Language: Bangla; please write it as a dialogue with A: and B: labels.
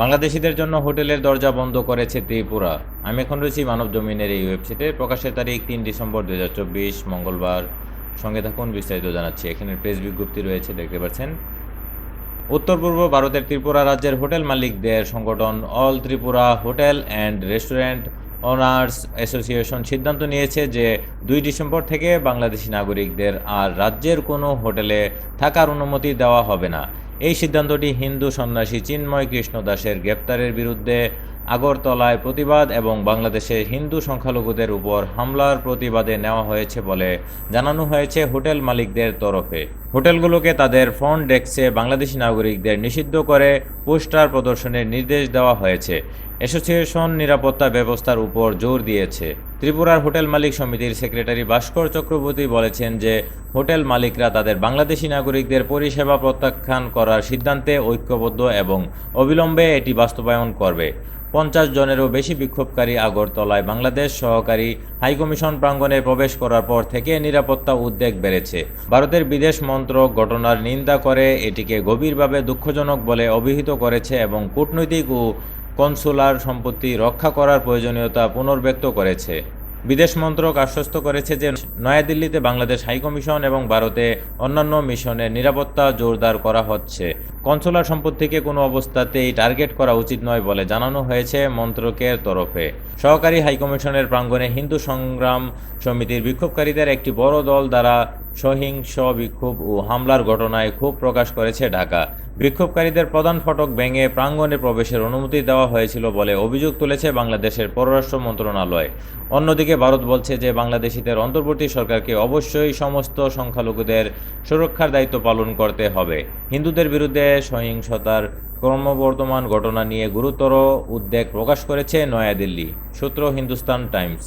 A: বাংলাদেশিদের জন্য হোটেলের দরজা বন্ধ করেছে ত্রিপুরা। আমি এখন রয়েছি মানব জমিনের এই ওয়েবসাইটে। প্রকাশের তারিখ তিন ডিসেম্বর দু হাজার চব্বিশ, মঙ্গলবার। সঙ্গে থাকুন, বিস্তারিত জানাচ্ছি। এখানে প্রেস বিজ্ঞপ্তি রয়েছে, দেখতে পাচ্ছেন। উত্তর পূর্ব ভারতের ত্রিপুরা রাজ্যের হোটেল মালিকদের সংগঠন all Tripura hotel and restaurant owners association সিদ্ধান্ত নিয়েছে যে দুই ডিসেম্বর থেকে বাংলাদেশি নাগরিকদের আর রাজ্যের কোনো হোটেলে থাকার অনুমতি দেওয়া হবে না। এই সিদ্ধান্তটি হিন্দু সন্ন্যাসী চিন্ময় কৃষ্ণ দাসের গ্রেপ্তারের বিরুদ্ধে আগরতলায় প্রতিবাদ এবং বাংলাদেশে হিন্দু সংখ্যালঘুদের উপর হামলার প্রতিবাদে নেওয়া হয়েছে বলে জানানো হয়েছে হোটেল মালিকদের তরফে। হোটেলগুলোকে তাদের ফ্রন্ট ডেস্কে বাংলাদেশি নাগরিকদের নিষিদ্ধ করে পোস্টার প্রদর্শনের নির্দেশ দেওয়া হয়েছে। অ্যাসোসিয়েশন নিরাপত্তা ব্যবস্থার উপর জোর দিয়েছে। ত্রিপুরার হোটেল মালিক সমিতির সেক্রেটারি ভাস্কর চক্রবর্তী বলেছেন যে, হোটেল মালিকরা তাদের বাংলাদেশি নাগরিকদের পরিষেবা প্রত্যাখ্যান করার সিদ্ধান্তে ঐক্যবদ্ধ এবং অবিলম্বে এটি বাস্তবায়ন করবে। পঞ্চাশ জনেরও বেশি বিক্ষোভকারী আগরতলায় বাংলাদেশ সহকারী হাইকমিশন প্রাঙ্গণে প্রবেশ করার পর থেকে নিরাপত্তা উদ্বেগ বেড়েছে। ভারতের বিদেশ মন্ত্রক ঘটনার নিন্দা করে এটিকে গভীরভাবে দুঃখজনক বলে অভিহিত করেছে এবং কূটনৈতিক ও কনসুলার সম্পত্তি রক্ষা করার প্রয়োজনীয়তা পুনর্ব্যক্ত করেছে। বিদেশ মন্ত্রক আশ্বস্ত করেছে যে নয়াদিল্লিতে বাংলাদেশ হাইকমিশন এবং ভারতে অন্যান্য মিশনের নিরাপত্তা জোরদার করা হচ্ছে। কনসুলার সম্পত্তিকে কোনো অবস্থাতেই টার্গেট করা উচিত নয় বলে জানানো হয়েছে মন্ত্রকের তরফে। সহকারী হাইকমিশনের প্রাঙ্গণে হিন্দু সংগ্রাম সমিতির বিক্ষোভকারীদের একটি বড় দল দ্বারা সহিংস বিক্ষোভ ও হামলার ঘটনায় ক্ষোভ প্রকাশ করেছে ঢাকা। বিক্ষোভকারীদের প্রধান ফটক ভেঙে প্রাঙ্গণে প্রবেশের অনুমতি দেওয়া হয়েছিল বলে অভিযোগ তুলেছে বাংলাদেশের পররাষ্ট্র মন্ত্রণালয়। অন্যদিকে ভারত বলছে যে বাংলাদেশিদের অন্তর্বর্তী সরকারকে অবশ্যই সমস্ত সংখ্যালঘুদের সুরক্ষার দায়িত্ব পালন করতে হবে। হিন্দুদের বিরুদ্ধে সহিংসতার ক্রমবর্ধমান ঘটনা নিয়ে গুরুতর উদ্বেগ প্রকাশ করেছে নয়াদিল্লি। সূত্র হিন্দুস্তান টাইমস।